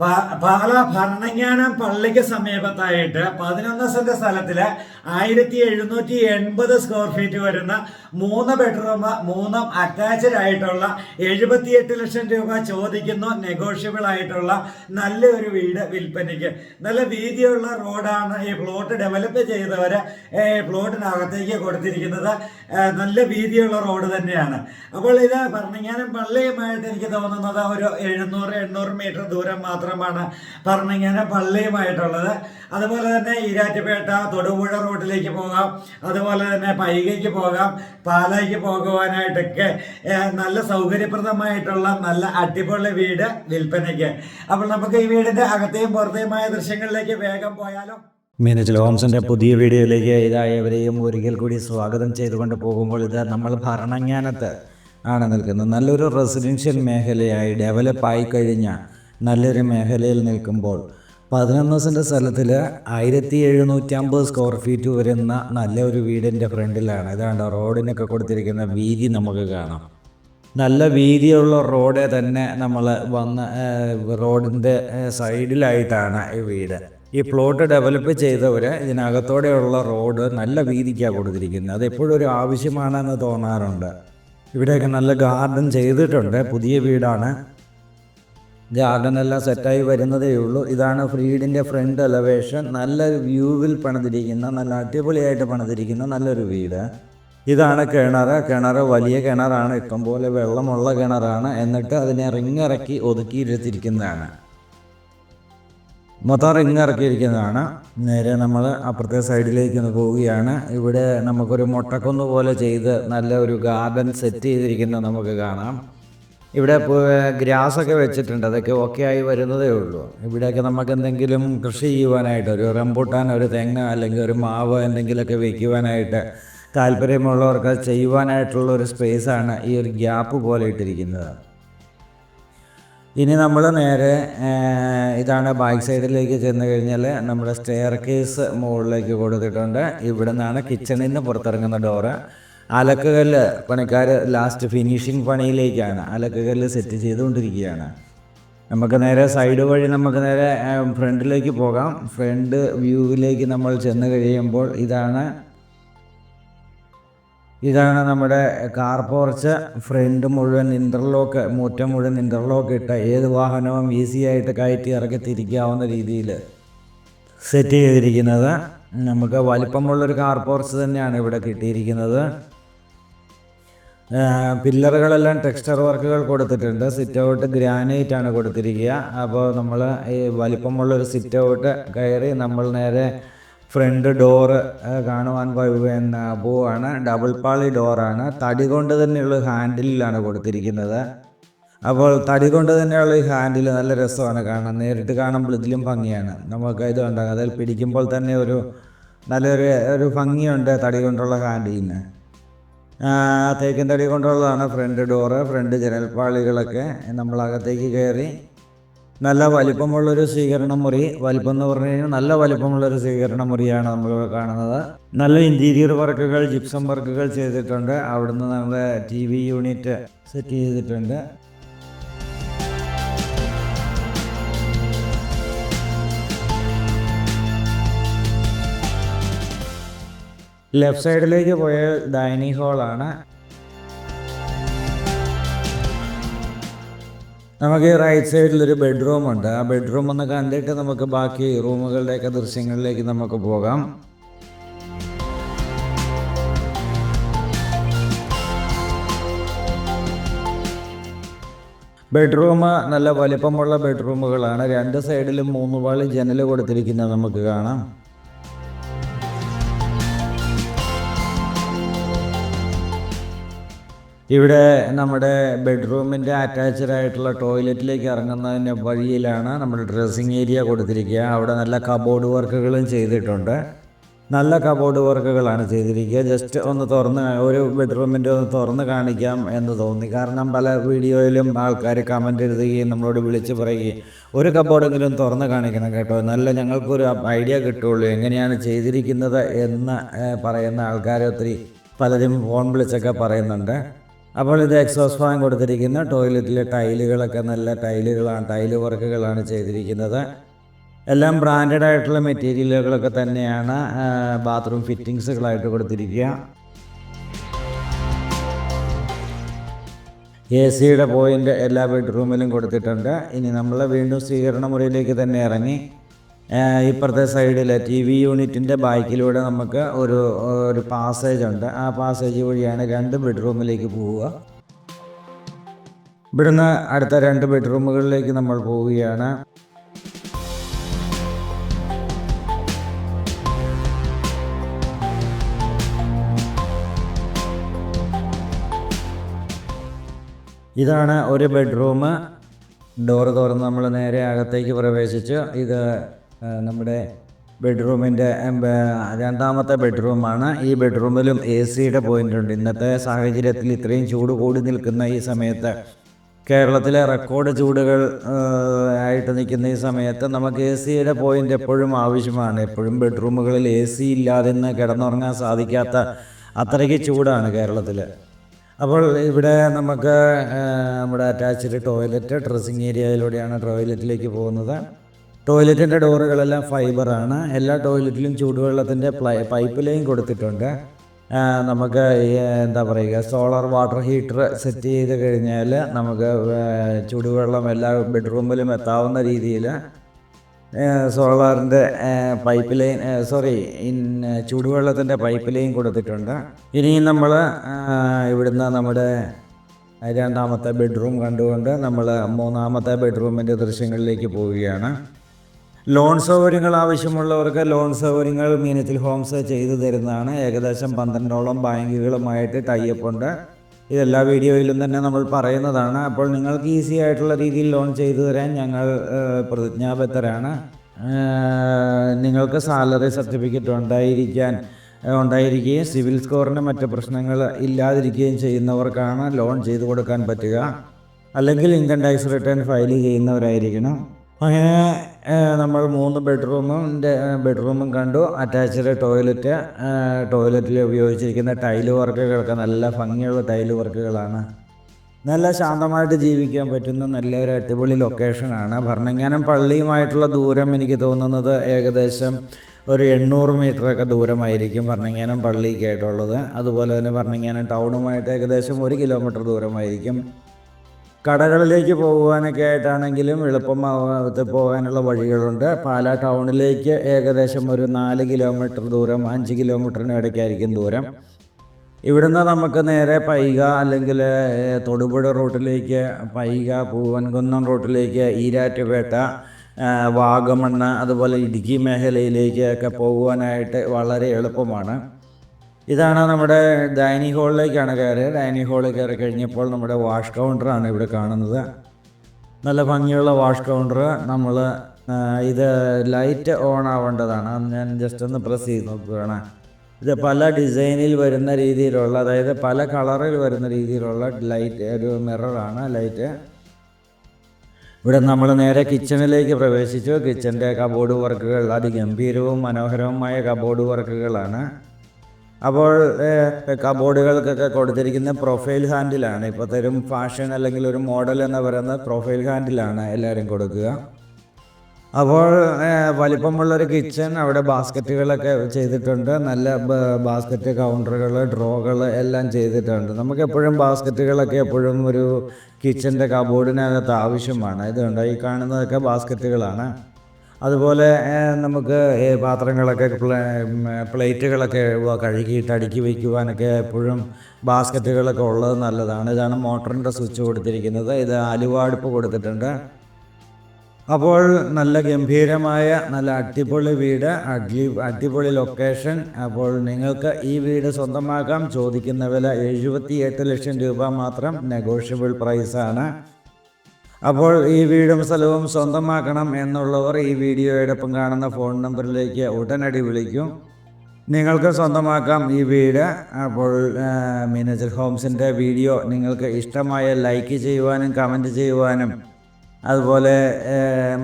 പാല ഭരണങ്ങാനം പള്ളിക്ക് സമീപത്തായിട്ട് പതിനൊന്ന് സെന്റ് സ്ഥലത്തിൽ ആയിരത്തി എഴുന്നൂറ്റി എൺപത് സ്ക്വയർ ഫീറ്റ് വരുന്ന മൂന്ന് ബെഡ്റൂം മൂന്നും അറ്റാച്ച്ഡ് ആയിട്ടുള്ള എഴുപത്തിയെട്ട് ലക്ഷം രൂപ ചോദിക്കുന്നു. നെഗോഷ്യബിൾ ആയിട്ടുള്ള നല്ലൊരു വീട് വിൽപ്പനയ്ക്ക്. നല്ല വീതിയുള്ള റോഡാണ് ഈ പ്ലോട്ട് ഡെവലപ്പ് ചെയ്തവര് പ്ലോട്ടിനകത്തേക്ക് കൊടുത്തിരിക്കുന്നത്. നല്ല വീതിയുള്ള റോഡ് തന്നെയാണ്. അപ്പോൾ ഇത് ഭരണങ്ങാനം പള്ളിയുമായിട്ട് എനിക്ക് തോന്നുന്നത് ഒരു എഴുന്നൂറ് എണ്ണൂറ് മീറ്റർ ദൂരം മാത്രമാണ് പറഞ്ഞിങ്ങനെ പള്ളിയുമായിട്ടുള്ളത്. അതുപോലെ തന്നെ ഈരാറ്റുപേട്ട തൊടുപുഴ റോഡിലേക്ക് പോകാം. അതുപോലെ തന്നെ പൈകയ്ക്ക് പോകാം. പാലായ്ക്ക് പോകുവാനായിട്ടൊക്കെ നല്ല സൗകര്യപ്രദമായിട്ടുള്ള നല്ല അടിപൊളി വീട് വിൽപ്പനയ്ക്ക്. അപ്പോൾ നമുക്ക് ഈ വീടിന്റെ അകത്തെയും പുറത്തെയുമായ ദൃശ്യങ്ങളിലേക്ക് വേഗം പോയാലോ? മീനച്ചിൽ ഹോംസിന്റെ പുതിയ വീഡിയോയിലേക്ക് ഇതായവരെയും ഒരിക്കൽ കൂടി സ്വാഗതം ചെയ്തുകൊണ്ട് പോകുമ്പോൾ ഇത് നമ്മൾ ഭരണങ്ങാനത്ത് ആണ് നിൽക്കുന്നത്. നല്ലൊരു റെസിഡൻഷ്യൽ മേഖലയായി ഡെവലപ്പായി കഴിഞ്ഞ നല്ലൊരു മേഖലയിൽ നിൽക്കുമ്പോൾ പതിനൊന്ന് സെന്റ് സ്ഥലത്തിൽ ആയിരത്തി എഴുന്നൂറ്റമ്പത് സ്ക്വയർ ഫീറ്റ് വരുന്ന നല്ലൊരു വീടിന്റെ ഫ്രണ്ടിലാണ്. ഇതാണ്ട് റോഡിനൊക്കെ കൊടുത്തിരിക്കുന്ന വീതി നമുക്ക് കാണാം. നല്ല വീതിയുള്ള റോഡ് തന്നെ നമ്മൾ വന്ന് റോഡിന്റെ സൈഡിലായിട്ടാണ് ഈ വീട്. ഈ പ്ലോട്ട് ഡെവലപ്പ് ചെയ്തവർ ഇതിനകത്തോടെയുള്ള റോഡ് നല്ല വീതിക്കാണ് കൊടുത്തിരിക്കുന്നത്. അത് എപ്പോഴും ഒരു ആവശ്യമാണെന്ന് തോന്നാറുണ്ട്. ഇവിടെയൊക്കെ നല്ല ഗാർഡൻ ചെയ്തിട്ടുണ്ട്. പുതിയ വീടാണ്. ഗാർഡൻ എല്ലാം സെറ്റായി വരുന്നതേ ഉള്ളൂ. ഇതാണ് ഫ്രീഡിന്റെ ഫ്രണ്ട് എലവേഷൻ നല്ലൊരു വ്യൂവിൽ പണിതിരിക്കുന്ന നല്ല അടിപൊളിയായിട്ട് പണിതിരിക്കുന്ന നല്ലൊരു വീട്. ഇതാണ് കിണർ കിണർ വലിയ കിണറാണ്. ഇഷ്ടംപോലെ വെള്ളമുള്ള കിണറാണ്. എന്നിട്ട് അതിനെ റിങ്ങിറക്കി ഒതുക്കിയിരുത്തിയിരിക്കുന്നതാണ് മൊത്തം റിങ്ങിറക്കിയിരിക്കുന്നതാണ്. നേരെ നമ്മൾ അപ്പുറത്തെ സൈഡിലേക്ക് ഒന്ന് പോവുകയാണ്. ഇവിടെ നമുക്കൊരു മുട്ടക്കുന്ന് പോലെ ചെയ്ത് നല്ല ഒരു ഗാർഡൻ സെറ്റ് ചെയ്തിരിക്കുന്നത് നമുക്ക് കാണാം. ഇവിടെ ഗ്രാസ് ഒക്കെ വെച്ചിട്ടുണ്ട്. അതൊക്കെ ഓക്കെ ആയി വരുന്നതേ ഉള്ളൂ. ഇവിടെയൊക്കെ നമുക്ക് എന്തെങ്കിലും കൃഷി ചെയ്യുവാനായിട്ട് ഒരു റംബൂട്ടാൻ ഒരു തെങ്ങ് അല്ലെങ്കിൽ ഒരു മാവ് എന്തെങ്കിലുമൊക്കെ വയ്ക്കുവാനായിട്ട് താല്പര്യമുള്ളവർക്ക് ചെയ്യുവാനായിട്ടുള്ള ഒരു സ്പേസാണ് ഈ ഒരു ഗ്യാപ്പ് പോലെ ഇട്ടിരിക്കുന്നത്. ഇനി നമ്മൾ നേരെ ഇതാണ് ബാക്ക് സൈഡിലേക്ക് ചെന്ന് കഴിഞ്ഞാൽ നമ്മുടെ സ്റ്റെയർ കേസ് മുകളിലേക്ക് കൊടുത്തിട്ടുണ്ട്. ഇവിടെ നിന്നാണ് കിച്ചണിൽ നിന്ന് പുറത്തിറങ്ങുന്ന ഡോറ് അലക്കുകല്ല് പണിക്കാർ ലാസ്റ്റ് ഫിനിഷിംഗ് പണിയിലേക്കാണ്. അലക്കുകല്ല് സെറ്റ് ചെയ്തുകൊണ്ടിരിക്കുകയാണ്. നമുക്ക് നേരെ സൈഡ് വഴി നമുക്ക് നേരെ ഫ്രണ്ടിലേക്ക് പോകാം. ഫ്രണ്ട് വ്യൂവിലേക്ക് നമ്മൾ ചെന്ന് കഴിയുമ്പോൾ ഇതാണ് ഇതാണ് നമ്മുടെ കാർ പോർച്ച് ഫ്രണ്ട് മുഴുവൻ ഇന്റർലോക്ക് മുറ്റം മുഴുവൻ ഇന്റർലോക്ക് ഇട്ട ഏത് വാഹനവും ഈസി ആയിട്ട് കയറ്റി ഇറക്കി തിരിക്കാവുന്ന രീതിയിൽ സെറ്റ് ചെയ്തിരിക്കുന്നത്. നമുക്ക് വലിപ്പമുള്ളൊരു കാർ പോർച്ച് തന്നെയാണ് ഇവിടെ കിട്ടിയിരിക്കുന്നത്. പില്ലറുകളെല്ലാം ടെക്സ്ചർ വർക്കുകൾ കൊടുത്തിട്ടുണ്ട്. സിറ്റ് ഔട്ട് ഗ്രാനൈറ്റ് ആണ് കൊടുത്തിരിക്കുക. അപ്പോൾ നമ്മൾ ഈ വലിപ്പമുള്ളൊരു സിറ്റ് ഔട്ട് കയറി നമ്മൾ നേരെ ഫ്രണ്ട് ഡോറ് കാണുവാൻ പിന്നെ പോവാണ് ഡബിൾ പാളി ഡോറാണ്. തടി കൊണ്ട് തന്നെയുള്ള ഹാൻഡിലാണ് കൊടുത്തിരിക്കുന്നത്. അപ്പോൾ തടി കൊണ്ട് തന്നെയുള്ള ഈ ഹാൻഡിൽ നല്ല രസമാണ് കാണാൻ. നേരിട്ട് കാണുമ്പോൾ ഇതിലും ഭംഗിയാണ്. നമുക്ക് ഇത് ഉണ്ടാകും അതിൽ പിടിക്കുമ്പോൾ തന്നെ ഒരു നല്ലൊരു ഒരു ഭംഗിയുണ്ട് തടി കൊണ്ടുള്ള ഹാൻഡിലിന്. തേക്കിൻ തടി കൊണ്ടുള്ളതാണ്. ഫ്രണ്ട് ഡോറ് ഫ്രണ്ട് ജനൽപ്പാളികളൊക്കെ പാളികളൊക്കെ അകത്തേക്ക് കയറി നല്ല വലിപ്പമുള്ളൊരു സ്വീകരണ മുറി. വലിപ്പം എന്ന് പറഞ്ഞു കഴിഞ്ഞാൽ നല്ല വലിപ്പമുള്ളൊരു സ്വീകരണ മുറിയാണ് നമ്മൾ കാണുന്നത്. നല്ല ഇന്റീരിയർ വർക്കുകൾ ജിപ്സം വർക്കുകൾ ചെയ്തിട്ടുണ്ട്. അവിടുന്ന് നമ്മുടെ ടി വി യൂണിറ്റ് സെറ്റ് ചെയ്തിട്ടുണ്ട്. ലെഫ്റ്റ് സൈഡിലേക്ക് പോയ ഡൈനിങ് ഹാളാണ്. നമുക്ക് റൈറ്റ് സൈഡിൽ ഒരു ബെഡ്റൂം ഉണ്ട്. ആ ബെഡ്റൂം ഒന്ന് കണ്ടിട്ട് നമുക്ക് ബാക്കി റൂമുകളുടെയൊക്കെ ദൃശ്യങ്ങളിലേക്ക് നമുക്ക് പോകാം. ബെഡ്റൂം നല്ല വലിപ്പമുള്ള ബെഡ്റൂമുകളാണ് രണ്ട് സൈഡിലും മൂന്ന് പാളി ജനൽ കൊടുത്തിരിക്കുന്നത് നമുക്ക് കാണാം. ഇവിടെ നമ്മുടെ ബെഡ്റൂമിന്റെ അറ്റാച്ച്ഡ് ആയിട്ടുള്ള ടോയ്ലറ്റിലേക്ക് ഇറങ്ങുന്നതിന്റെ വഴിയിലാണ് നമ്മുടെ ഡ്രസ്സിങ് ഏരിയ കൊടുത്തിരിക്കുക. അവിടെ നല്ല കബോർഡ് വർക്കുകളും ചെയ്തിട്ടുണ്ട്. നല്ല കബോർഡ് വർക്കുകളാണ് ചെയ്തിരിക്കുക. ജസ്റ്റ് ഒന്ന് തുറന്ന് ഒരു ബെഡ്റൂമിന്റെ ഒന്ന് തുറന്ന് കാണിക്കാം എന്ന് തോന്നി. കാരണം പല വീഡിയോയിലും ആൾക്കാർ കമന്റ് എഴുതുകയും നമ്മളോട് വിളിച്ച് പറയുകയും ഒരു കബോർഡെങ്കിലും തുറന്ന് കാണിക്കണം കേട്ടോ. നല്ല ഞങ്ങൾക്കൊരു ഐഡിയ കിട്ടുള്ളൂ. എങ്ങനെയാണ് ചെയ്തിരിക്കുന്നത് എന്ന് പറയുന്ന ആൾക്കാരെ ഒത്തിരി പലരും ഫോൺ വിളിച്ചൊക്കെ പറയുന്നുണ്ട്. അപ്പോൾ ഇത് എക്സോസ് ഫാൻ കൊടുത്തിരിക്കുന്ന. ടോയ്ലറ്റിലെ ടൈലുകളൊക്കെ നല്ല ടൈലുകളാണ് ടൈൽ വർക്കുകളാണ് ചെയ്തിരിക്കുന്നത്. എല്ലാം ബ്രാൻഡഡ് ആയിട്ടുള്ള മെറ്റീരിയലുകളൊക്കെ തന്നെയാണ് ബാത്റൂം ഫിറ്റിങ്സുകളായിട്ട് കൊടുത്തിരിക്കുക. എ സിയുടെ പോയിന്റ് എല്ലാ ബെഡ്റൂമിലും കൊടുത്തിട്ടുണ്ട്. ഇനി നമ്മൾ വീണ്ടും സ്വീകരണ മുറിയിലേക്ക് തന്നെ ഇറങ്ങി. ഇപ്പുറത്തെ സൈഡിൽ ടി വി യൂണിറ്റിന്റെ ബാക്കിലൂടെ നമുക്ക് ഒരു ഒരു പാസേജ് ഉണ്ട്. ആ പാസേജ് വഴിയാണ് രണ്ട് ബെഡ്റൂമിലേക്ക് പോവുക. ഇവിടുന്ന് അടുത്ത രണ്ട് ബെഡ്റൂമുകളിലേക്ക് നമ്മൾ പോവുകയാണ്. ഇതാണ് ഒരു ബെഡ്റൂം ഡോറ് തുറന്ന് നമ്മൾ നേരെ അകത്തേക്ക് പ്രവേശിച്ച് ഇത് നമ്മുടെ ബെഡ്റൂമിന്റെ രണ്ടാമത്തെ ബെഡ്റൂമാണ്. ഈ ബെഡ്റൂമിലും എ സിയുടെ പോയിന്റ് ഉണ്ട്. ഇന്നത്തെ സാഹചര്യത്തിൽ ഇത്രയും ചൂട് കൂടി നിൽക്കുന്ന ഈ സമയത്ത് കേരളത്തിലെ റെക്കോർഡ് ചൂടുകൾ ആയിട്ട് നിൽക്കുന്ന ഈ സമയത്ത് നമുക്ക് എ സിയുടെ പോയിന്റ് എപ്പോഴും ആവശ്യമാണ്. എപ്പോഴും ബെഡ്റൂമുകളിൽ എ സി ഇല്ലാതെ ഇന്ന് കിടന്നുറങ്ങാൻ സാധിക്കാത്ത അത്രയ്ക്ക് ചൂടാണ് കേരളത്തിൽ അപ്പോൾ ഇവിടെ നമുക്ക് നമ്മുടെ അറ്റാച്ച്ഡ് ടോയ്ലറ്റ് ഡ്രസ്സിങ് ഏരിയയിലൂടെയാണ് ടോയ്ലറ്റിലേക്ക് പോകുന്നത്. ടോയ്ലറ്റിന്റെ ഡോറുകളെല്ലാം ഫൈബറാണ്. എല്ലാ ടോയ്ലറ്റിലും ചൂടുവെള്ളത്തിന്റെ പൈപ്പ് ലൈൻ കൊടുത്തിട്ടുണ്ട്. നമുക്ക് എന്താ പറയുക സോളാർ വാട്ടർ ഹീറ്റർ സെറ്റ് ചെയ്ത് കഴിഞ്ഞാൽ നമുക്ക് ചൂടുവെള്ളം എല്ലാ ബെഡ്റൂമിലും എത്താവുന്ന രീതിയിൽ സോളാറിന്റെ പൈപ്പ് ലൈൻ സോറി ഇൻ ചൂടുവെള്ളത്തിന്റെ പൈപ്പ് ലൈൻ കൊടുത്തിട്ടുണ്ട്. ഇനി നമ്മൾ ഇവിടുന്ന് നമ്മുടെ രണ്ടാമത്തെ ബെഡ്റൂം കണ്ടുകൊണ്ട് നമ്മൾ മൂന്നാമത്തെ ബെഡ്റൂമിന്റെ ദൃശ്യങ്ങളിലേക്ക് പോവുകയാണ്. ലോൺ സൗകര്യങ്ങൾ ആവശ്യമുള്ളവർക്ക് ലോൺ സൗകര്യങ്ങൾ മീനത്തിൽ ഹോംസ് ചെയ്തു തരുന്നതാണ്. ഏകദേശം പന്ത്രണ്ടോളം ബാങ്കുകളുമായിട്ട് ടൈപ്പ് ഉണ്ട്. ഇതെല്ലാ വീഡിയോയിലും തന്നെ നമ്മൾ പറയുന്നതാണ്. അപ്പോൾ നിങ്ങൾക്ക് ഈസി ആയിട്ടുള്ള രീതിയിൽ ലോൺ ചെയ്തു തരാൻ ഞങ്ങൾ പ്രതിജ്ഞാബദ്ധരാണ്. നിങ്ങൾക്ക് സാലറി സർട്ടിഫിക്കറ്റ് ഉണ്ടായിരിക്കാൻ ഉണ്ടായിരിക്കുകയും സിവിൽ സ്കോറിന് മറ്റ് പ്രശ്നങ്ങൾ ഇല്ലാതിരിക്കുകയും ചെയ്യുന്നവർക്കാണ് ലോൺ ചെയ്തു കൊടുക്കാൻ പറ്റുക. അല്ലെങ്കിൽ ഇൻകം ടാക്സ് റിട്ടേൺ ഫയൽ ചെയ്യുന്നവരായിരിക്കണം. അങ്ങനെ നമ്മൾ മൂന്ന് ബെഡ്റൂമിന്റെ ബെഡ്റൂമും കണ്ടു. അറ്റാച്ച്ഡ് ടോയ്ലറ്റ് ടോയ്ലറ്റിൽ ഉപയോഗിച്ചിരിക്കുന്ന ടൈൽ വർക്കുകളൊക്കെ നല്ല ഭംഗിയുള്ള ടൈൽ വർക്കുകളാണ്. നല്ല ശാന്തമായിട്ട് ജീവിക്കാൻ പറ്റുന്ന നല്ലൊരു അടിപൊളി ലൊക്കേഷനാണ് ഭരണങ്ങാനം പള്ളിയുമായിട്ടുള്ള ദൂരം എനിക്ക് തോന്നുന്നത് ഏകദേശം ഒരു എണ്ണൂറ് മീറ്ററൊക്കെ ദൂരമായിരിക്കും ഭരണങ്ങാനം പള്ളിക്കായിട്ടുള്ളത്. അതുപോലെ തന്നെ ഭരണങ്ങാനം ടൗണുമായിട്ട് ഏകദേശം ഒരു കിലോമീറ്റർ ദൂരമായിരിക്കും. കടകളിലേക്ക് പോകുവാനൊക്കെ ആയിട്ടാണെങ്കിലും എളുപ്പമാകത്ത് പോകാനുള്ള വഴികളുണ്ട്. പാലാ ടൗണിലേക്ക് ഏകദേശം ഒരു നാല് കിലോമീറ്റർ ദൂരം അഞ്ച് കിലോമീറ്ററിന് ഇടയ്ക്കായിരിക്കും ദൂരം. ഇവിടുന്ന് നമുക്ക് നേരെ പൈക അല്ലെങ്കിൽ തൊടുപുഴ റൂട്ടിലേക്ക് പൈക പൂവൻകുന്നം റൂട്ടിലേക്ക് ഈരാറ്റുപേട്ട വാഗമണ്ണ അതുപോലെ ഇടുക്കി മേഖലയിലേക്ക് ഒക്കെ പോകുവാനായിട്ട് വളരെ എളുപ്പമാണ്. ഇതാണ് നമ്മുടെ ഡൈനിങ് ഹാളിലേക്കാണ് കയറിയത് ഡൈനിങ് ഹാളിൽ കയറി കഴിഞ്ഞപ്പോൾ നമ്മുടെ വാഷ് കൗണ്ടറാണ് ഇവിടെ കാണുന്നത്. നല്ല ഭംഗിയുള്ള വാഷ് കൗണ്ടർ നമ്മൾ ഇത് ലൈറ്റ് ഓൺ ആവേണ്ടതാണ്. ഞാൻ ജസ്റ്റ് ഒന്ന് പ്രസ് ചെയ്ത് നോക്കുകയാണ്. ഇത് പല ഡിസൈനിൽ വരുന്ന രീതിയിലുള്ള അതായത് പല കളറിൽ വരുന്ന രീതിയിലുള്ള ലൈറ്റ് ഒരു മിററാണ് ലൈറ്റ്. ഇവിടെ നമ്മൾ നേരെ കിച്ചണിലേക്ക് പ്രവേശിച്ചു. കിച്ചന്റെ കബോർഡ് വർക്കുകൾ അതിഗംഭീരവും മനോഹരവുമായ കബോർഡ് വർക്കുകളാണ് അപ്പോൾ കബോർഡുകൾക്കൊക്കെ കൊടുത്തിരിക്കുന്ന പ്രൊഫൈൽ ഹാൻഡിലാണ്. ഇപ്പോൾ തരും ഫാഷൻ അല്ലെങ്കിൽ ഒരു മോഡൽ എന്ന് പറയുന്നത് പ്രൊഫൈൽ ഹാൻഡിലാണ് എല്ലാവരും കൊടുക്കുക. അപ്പോൾ വലിപ്പമുള്ളൊരു കിച്ചൺ അവിടെ ബാസ്ക്കറ്റുകളൊക്കെ ചെയ്തിട്ടുണ്ട്. നല്ല ബാസ്ക്കറ്റ് കൗണ്ടറുകൾ ഡ്രോകൾ എല്ലാം ചെയ്തിട്ടുണ്ട്. നമുക്ക് എപ്പോഴും ബാസ്ക്കറ്റുകളൊക്കെ എപ്പോഴും ഒരു കിച്ചന്റെ കബോർഡിനകത്ത് ആവശ്യമാണ്. ഇതുണ്ട് ഈ കാണുന്നതൊക്കെ ബാസ്ക്കറ്റുകളാണ്. അതുപോലെ നമുക്ക് പാത്രങ്ങളൊക്കെ പ്ലേ- പ്ലേറ്റുകളൊക്കെ കഴുകിയിട്ട് അടുക്കി വയ്ക്കുവാനൊക്കെ എപ്പോഴും ബാസ്ക്കറ്റുകളൊക്കെ ഉള്ളത് നല്ലതാണ്. ഇതാണ് മോട്ടറിന്റെ സ്വിച്ച് കൊടുത്തിരിക്കുന്നത്. ഇത് അലുവാടുപ്പ് കൊടുത്തിട്ടുണ്ട്. അപ്പോൾ നല്ല ഗംഭീരമായ നല്ല അടിപൊളി വീട് അടി അടിപൊളി ലൊക്കേഷൻ. അപ്പോൾ നിങ്ങൾക്ക് ഈ വീട് സ്വന്തമാക്കാം. ചോദിക്കുന്ന വില എഴുപത്തി ലക്ഷം രൂപ മാത്രം നെഗോഷ്യബിൾ പ്രൈസാണ്. അപ്പോൾ ഈ വീടും സ്ഥലവും സ്വന്തമാക്കണം എന്നുള്ളവർ ഈ വീഡിയോയോടൊപ്പം കാണുന്ന ഫോൺ നമ്പറിലേക്ക് ഉടനടി വിളിക്കും. നിങ്ങൾക്ക് സ്വന്തമാക്കാം ഈ വീട്. അപ്പോൾ മിനജർ ഹോംസിന്റെ വീഡിയോ നിങ്ങൾക്ക് ഇഷ്ടമായ ലൈക്ക് ചെയ്യുവാനും കമന്റ് ചെയ്യുവാനും അതുപോലെ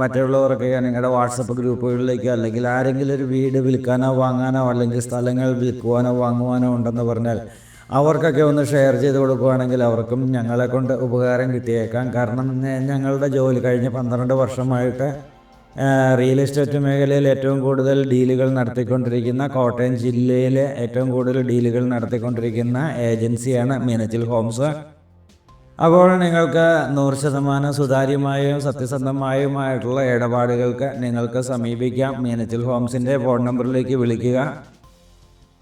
മറ്റുള്ളവർക്ക് നിങ്ങളുടെ വാട്സപ്പ് ഗ്രൂപ്പുകളിലേക്കോ അല്ലെങ്കിൽ ആരെങ്കിലും ഒരു വീട് വിൽക്കാനോ വാങ്ങാനോ അല്ലെങ്കിൽ സ്ഥലങ്ങൾ വിൽക്കുവാനോ വാങ്ങുവാനോ ഉണ്ടെന്ന് പറഞ്ഞാൽ അവർക്കൊക്കെ ഒന്ന് ഷെയർ ചെയ്ത് കൊടുക്കുകയാണെങ്കിൽ അവർക്കും ഞങ്ങളെ കൊണ്ട് ഉപകാരം കിട്ടിയേക്കാം. കാരണം ഞങ്ങളുടെ ജോലി കഴിഞ്ഞ പന്ത്രണ്ട് വർഷമായിട്ട് റിയൽ എസ്റ്റേറ്റ് മേഖലയിൽ ഏറ്റവും കൂടുതൽ ഡീലുകൾ നടത്തിക്കൊണ്ടിരിക്കുന്ന കോട്ടയം ജില്ലയിലെ ഏറ്റവും കൂടുതൽ ഡീലുകൾ നടത്തിക്കൊണ്ടിരിക്കുന്ന ഏജൻസിയാണ് മീനച്ചിൽ ഹോംസ്. അപ്പോൾ നിങ്ങൾക്ക് നൂറ് ശതമാനം സുതാര്യമായും സത്യസന്ധമായുമായിട്ടുള്ള ഇടപാടുകൾക്ക് നിങ്ങൾക്ക് സമീപിക്കാം. മീനച്ചിൽ ഹോംസിന്റെ ഫോൺ നമ്പറിലേക്ക് വിളിക്കുക.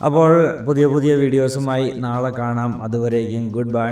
അപ്പോൾ പുതിയ പുതിയ വീഡിയോസുമായി നാളെ കാണാം. അതുവരേക്കും ഗുഡ് ബൈ.